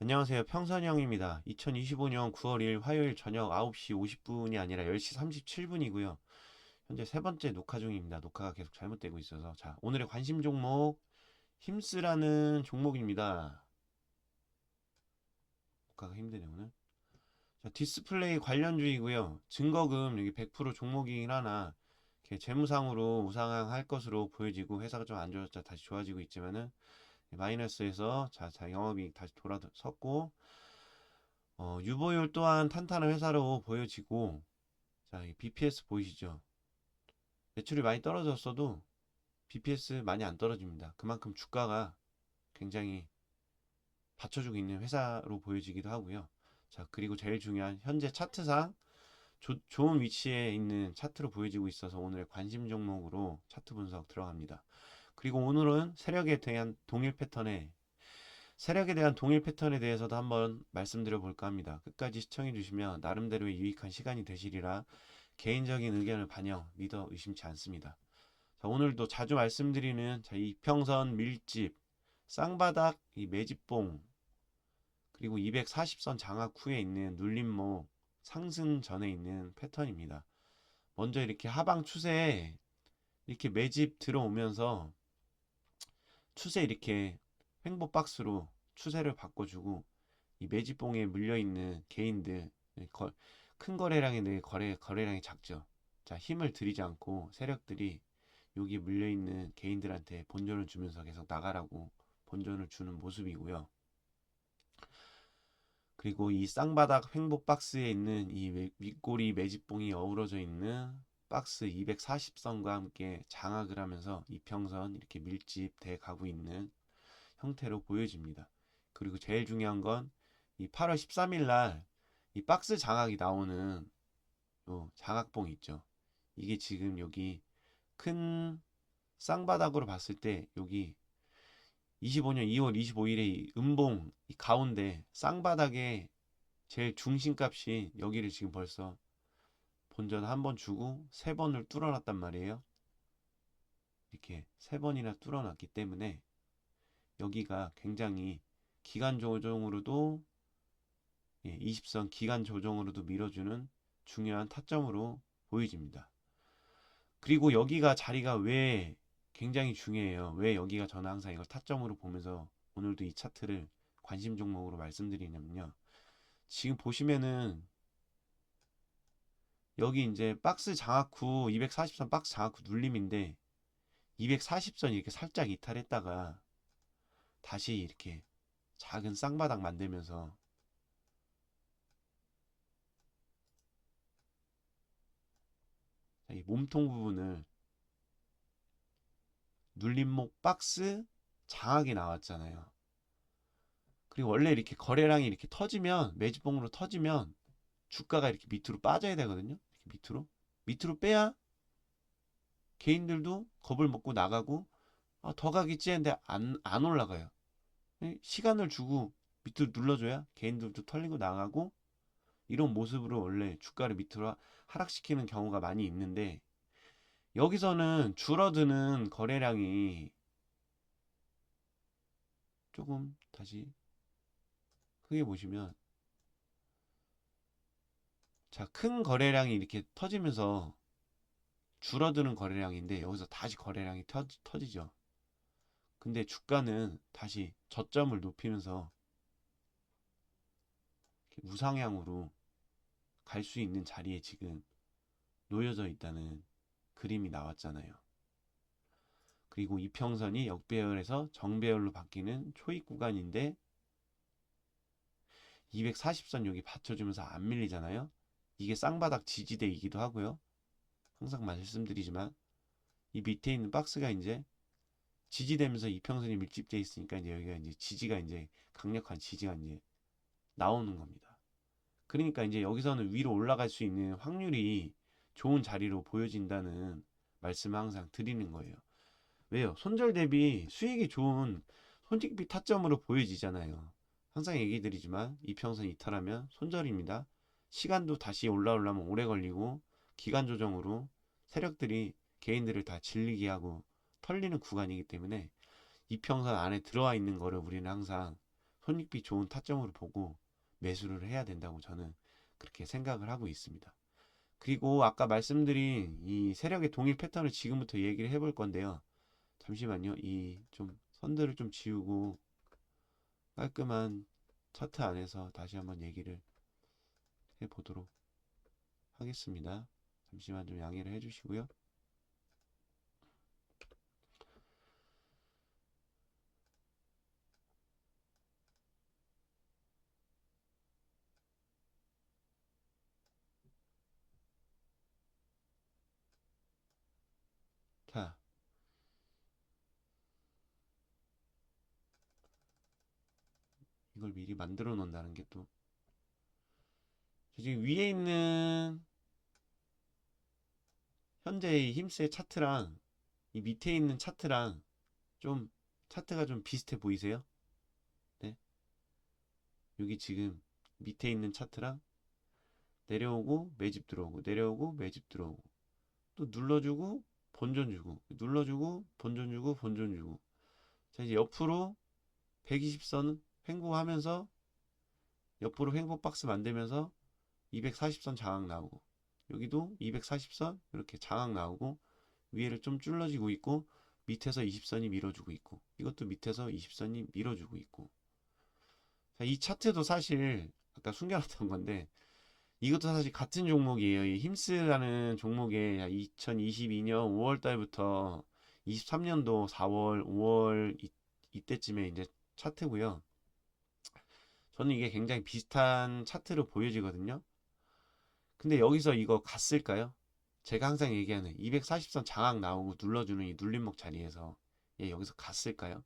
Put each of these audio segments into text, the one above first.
안녕하세요. 평선형입니다. 2025년 9월 1일 화요일 저녁 9시 50분이 아니라 10시 37분이고요. 현재 세 번째 녹화 중입니다. 녹화가 계속 잘못되고 있어서. 자, 오늘의 관심 종목, 힘쓰라는 종목입니다. 녹화가 힘드네, 오늘. 자, 디스플레이 관련주이고요. 증거금 여기 100% 종목이긴 하나, 재무상으로 우상향할 것으로 보여지고 회사가 좀 안 좋았자 다시 좋아지고 있지만은 마이너스에서 자, 자 영업이익 다시 돌아섰고 어, 유보율 또한 탄탄한 회사로 보여지고 자, 이 BPS 보이시죠? 매출이 많이 떨어졌어도 BPS 많이 안 떨어집니다. 그만큼 주가가 굉장히 받쳐주고 있는 회사로 보여지기도 하고요. 자, 그리고 제일 중요한 현재 차트상 조- 좋은 위치에 있는 차트로 보여지고 있어서 오늘의 관심 종목으로 차트 분석 들어갑니다. 그리고 오늘은 세력에 대한 동일 패턴에 세력에 대한 동일 패턴에 대해서도 한번 말씀드려 볼까 합니다. 끝까지 시청해 주시면 나름대로의 유익한 시간이 되시리라 개인적인 의견을 반영 믿어 의심치 않습니다. 자, 오늘도 자주 말씀드리는 자, 이평선 밀집, 쌍바닥, 이 매집봉, 그리고 240선 장악 후에 있는 눌림목, 상승 전에 있는 패턴입니다. 먼저 이렇게 하방 추세에 이렇게 매집 들어오면서 추세 이렇게 횡보 박스로 추세를 바꿔주고 이 매집봉에 물려 있는 개인들 거- 큰 거래량이 늘 거래 거래량이 작죠. 자 힘을 들이지 않고 세력들이 여기 물려 있는 개인들한테 본전을 주면서 계속 나가라고 본전을 주는 모습이고요. 그리고 이 쌍바닥 횡보 박스에 있는 이 위- 윗꼬리 매집봉이 어우러져 있는 박스 240선과 함께 장악을 하면서 이평선 이렇게 밀집돼 가고 있는 형태로 보여집니다. 그리고 제일 중요한 건 이 8월 13일 날 이 박스 장악이 나오는 요 장악봉 있죠. 이게 지금 여기 큰 쌍바닥으로 봤을 때 여기 25년 2월 25일에 이 음봉 이 가운데 쌍바닥의 제일 중심값이 여기를 지금 벌써 본전 한 번 주고 세 번을 뚫어놨단 말이에요. 이렇게 세 번이나 뚫어놨기 때문에 여기가 굉장히 기간 조정으로도 예, 20선 기간 조정으로도 밀어주는 중요한 타점으로 보여집니다. 그리고 여기가 자리가 왜 굉장히 중요해요. 왜 여기가 저는 항상 이걸 타점으로 보면서 오늘도 이 차트를 관심 종목으로 말씀드리냐면요. 지금 보시면은 여기 이제 박스 장악 후 240선 박스 장악 후 눌림인데 240선 이렇게 살짝 이탈했다가 다시 이렇게 작은 쌍바닥 만들면서 자, 이 몸통 부분을 눌림목 박스 장악이 나왔잖아요. 그리고 원래 이렇게 거래량이 이렇게 터지면 매집봉으로 터지면 주가가 이렇게 밑으로 빠져야 되거든요. 밑으로? 밑으로 빼야 개인들도 겁을 먹고 나가고 아, 더 가겠지? 했는데 안, 안 올라가요. 이 시간을 주고 밑으로 눌러줘야 개인들도 털리고 나가고 이런 모습으로 원래 주가를 밑으로 하- 하락시키는 경우가 많이 있는데 여기서는 줄어드는 거래량이 조금 다시 크게 보시면 자, 큰 거래량이 이렇게 터지면서 줄어드는 거래량인데 여기서 다시 거래량이 터, 터지죠. 근데 주가는 다시 저점을 높이면서 우상향으로 갈 수 있는 자리에 지금 놓여져 있다는 그림이 나왔잖아요. 그리고 이평선이 역배열에서 정배열로 바뀌는 초입 구간인데 240선 여기 받쳐주면서 안 밀리잖아요. 이게 쌍바닥 지지대이기도 하고요. 항상 말씀드리지만 이 밑에 있는 박스가 이제 지지되면서 이평선이 밀집돼 있으니까 이제 여기가 이제 지지가 이제 강력한 지지가 이제 나오는 겁니다. 그러니까 이제 여기서는 위로 올라갈 수 있는 확률이 좋은 자리로 보여진다는 말씀을 항상 드리는 거예요. 왜요? 손절 대비 수익이 좋은 손익비 타점으로 보여지잖아요. 항상 얘기 드리지만 이평선 이탈하면 손절입니다. 시간도 다시 올라오려면 오래 걸리고 기간 조정으로 세력들이 개인들을 다 질리게 하고 털리는 구간이기 때문에 이평선 안에 들어와 있는 거를 우리는 항상 손익비 좋은 타점으로 보고 매수를 해야 된다고 저는 그렇게 생각을 하고 있습니다. 그리고 아까 말씀드린 이 세력의 동일 패턴을 지금부터 얘기를 해볼 건데요. 잠시만요. 이 좀 선들을 좀 지우고 깔끔한 차트 안에서 다시 한번 얘기를 해 보도록 하겠습니다. 잠시만 좀 양해를 해 주시고요. 자, 이걸 미리 만들어 놓는다는 게 또, 저 지금 위에 있는 현재의 힘스의 차트랑 이 밑에 있는 차트랑 좀 차트가 좀 비슷해 보이세요? 네. 여기 지금 밑에 있는 차트랑 내려오고 매집 들어오고 내려오고 매집 들어오고 또 눌러주고 본전 주고 눌러주고 본전 주고 본전 주고 자 이제 옆으로 120선 횡보하면서 옆으로 횡보 박스 만들면서 240선 장악 나오고 여기도 240선 이렇게 장악 나오고 위에를 좀 줄러지고 있고 밑에서 20선이 밀어주고 있고 이것도 밑에서 20선이 밀어주고 있고 자, 이 차트도 사실 아까 숨겨놨던 건데 이것도 사실 같은 종목이에요. 이 힘스라는 종목에 2022년 5월 달부터 23년도 4월, 5월 이, 이때쯤에 이제 차트고요. 저는 이게 굉장히 비슷한 차트로 보여지거든요. 근데 여기서 이거 갔을까요? 제가 항상 얘기하는 240선 장악 나오고 눌러주는 이 눌림목 자리에서 얘 여기서 갔을까요?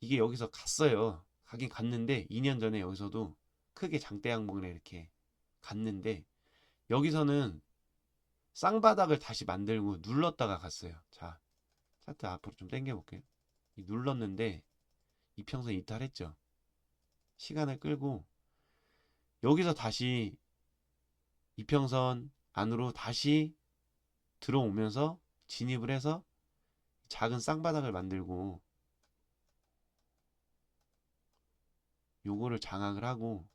이게 여기서 갔어요. 가긴 갔는데 2년 전에 여기서도 크게 장대 양봉을 이렇게 갔는데 여기서는 쌍바닥을 다시 만들고 눌렀다가 갔어요. 자, 차트 앞으로 좀 당겨 볼게요. 눌렀는데 이평선 이탈했죠. 시간을 끌고 여기서 다시 이평선 안으로 다시 들어오면서 진입을 해서 작은 쌍바닥을 만들고 요거를 장악을 하고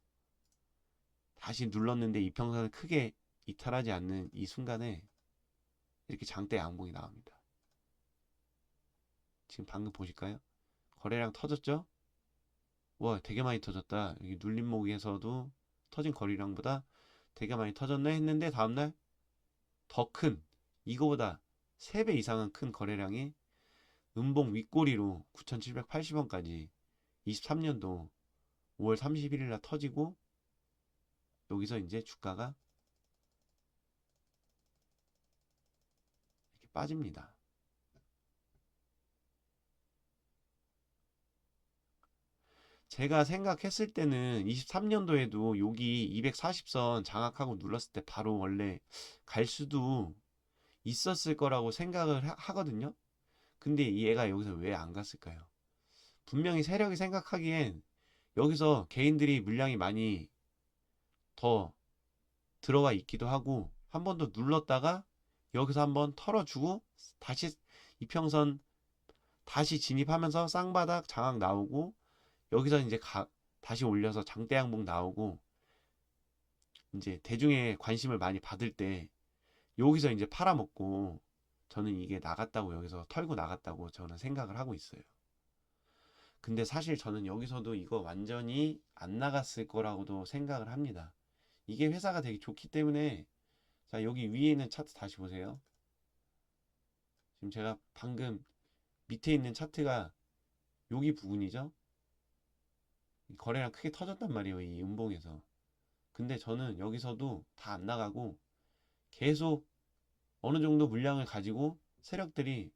다시 눌렀는데 이평선을 크게 이탈하지 않는 이 순간에 이렇게 장대 양봉이 나옵니다. 지금 방금 보실까요? 거래량 터졌죠? 와 되게 많이 터졌다. 여기 눌림목에서도 터진 거래량보다 되게 많이 터졌네 했는데 다음날 더 큰 이거보다 3배 이상은 큰 거래량이 음봉 윗꼬리로 9,780원까지 23년도 5월 31일 날 터지고 여기서 이제 주가가 이렇게 빠집니다. 제가 생각했을 때는 23년도에도 여기 240선 장악하고 눌렀을 때 바로 원래 갈 수도 있었을 거라고 생각을 하, 하거든요. 근데 얘가 여기서 왜 안 갔을까요? 분명히 세력이 생각하기엔 여기서 개인들이 물량이 많이 더 들어가 있기도 하고 한 번 더 눌렀다가 여기서 한 번 털어주고 다시 이평선 다시 진입하면서 쌍바닥 장악 나오고 여기서 이제 가, 다시 올려서 장대 양봉 나오고 이제 대중의 관심을 많이 받을 때 여기서 이제 팔아먹고 저는 이게 나갔다고 여기서 털고 나갔다고 저는 생각을 하고 있어요. 근데 사실 저는 여기서도 이거 완전히 안 나갔을 거라고도 생각을 합니다. 이게 회사가 되게 좋기 때문에 자 여기 위에 있는 차트 다시 보세요. 지금 제가 방금 밑에 있는 차트가 여기 부분이죠. 거래량 크게 터졌단 말이에요. 이 음봉에서. 근데 저는 여기서도 다 안 나가고 계속 어느 정도 물량을 가지고 세력들이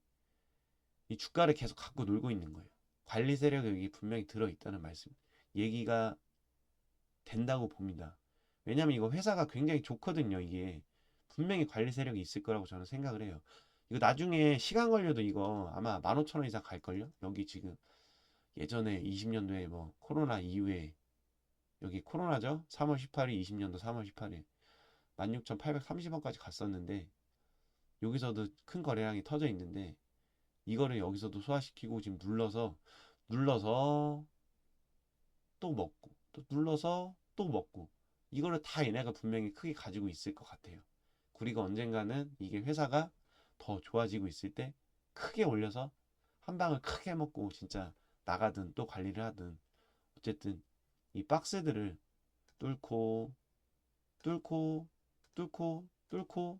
이 주가를 계속 갖고 놀고 있는 거예요. 관리 세력이 여기 분명히 들어있다는 말씀. 얘기가 된다고 봅니다. 왜냐면 이거 회사가 굉장히 좋거든요. 이게 분명히 관리 세력이 있을 거라고 저는 생각을 해요. 이거 나중에 시간 걸려도 이거 아마 15,000원 이상 갈걸요? 여기 지금 예전에 20년도에 뭐 코로나 이후에 여기 코로나죠? 3월 18일 20년도 3월 18일 16,830원까지 갔었는데 여기서도 큰 거래량이 터져 있는데 이거를 여기서도 소화시키고 지금 눌러서 눌러서 또 먹고 또 눌러서 또 먹고 이거를 다 얘네가 분명히 크게 가지고 있을 것 같아요. 그리고 언젠가는 이게 회사가 더 좋아지고 있을 때 크게 올려서 한 방을 크게 먹고 진짜 나가든 또 관리를 하든 어쨌든 이 박스들을 뚫고 뚫고 뚫고 뚫고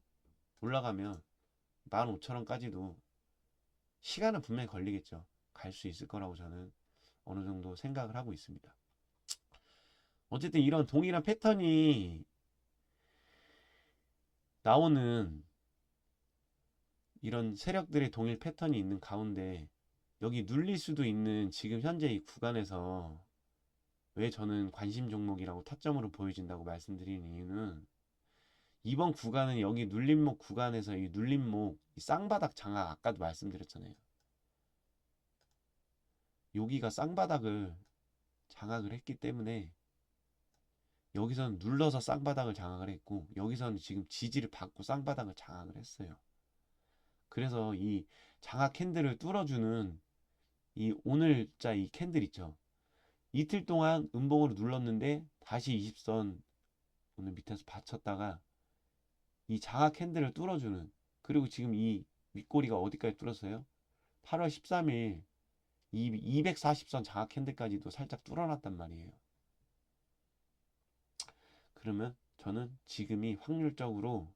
올라가면 15,000원까지도 시간은 분명히 걸리겠죠. 갈 수 있을 거라고 저는 어느 정도 생각을 하고 있습니다. 어쨌든 이런 동일한 패턴이 나오는 이런 세력들의 동일 패턴이 있는 가운데 여기 눌릴 수도 있는 지금 현재 이 구간에서 왜 저는 관심 종목이라고 타점으로 보여진다고 말씀드리는 이유는 이번 구간은 여기 눌림목 구간에서 이 눌림목 이 쌍바닥 장악 아까도 말씀드렸잖아요. 여기가 쌍바닥을 장악을 했기 때문에 여기서는 눌러서 쌍바닥을 장악을 했고 여기서는 지금 지지를 받고 쌍바닥을 장악을 했어요. 그래서 이 장악 캔들을 뚫어주는 이 오늘자 이 캔들 있죠. 이틀 동안 음봉으로 눌렀는데 다시 20선 오늘 밑에서 받쳤다가 이 장악 캔들을 뚫어주는 그리고 지금 이 윗꼬리가 어디까지 뚫었어요? 8월 13일 이 240선 장악 캔들까지도 살짝 뚫어놨단 말이에요. 그러면 저는 지금이 확률적으로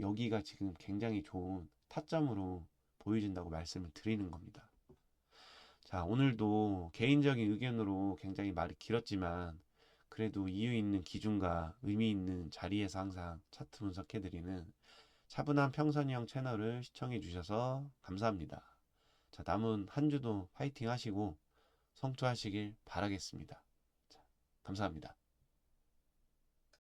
여기가 지금 굉장히 좋은 타점으로 보여진다고 말씀을 드리는 겁니다. 자, 오늘도 개인적인 의견으로 굉장히 말이 길었지만 그래도 이유 있는 기준과 의미 있는 자리에서 항상 차트 분석해드리는 차분한 평선형 채널을 시청해 주셔서 감사합니다. 자, 남은 한 주도 화이팅 하시고 성투하시길 바라겠습니다. 자, 감사합니다.